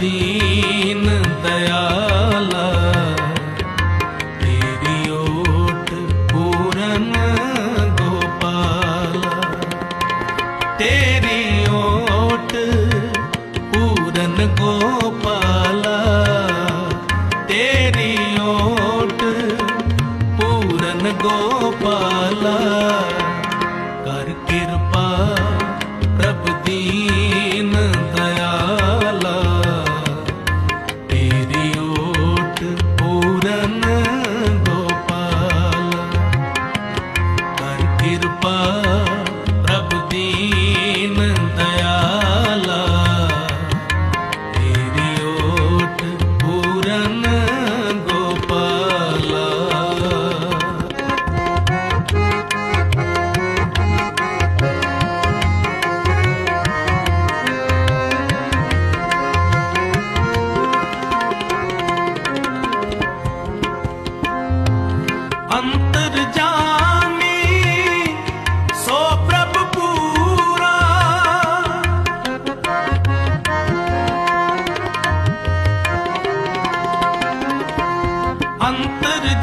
ਦੀਨ ਤੇਰੀ ਓਟ ਪੂਰਨ ਗੋਪਾਲਾ। ਤੇਰੀ ਓਟ ਪੂਰਨ ਗੋਪਾਲਾ ਤੇਰੀ ਓਟ ਪੂਰਨ ਗੋਪਾਲਾ।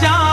जान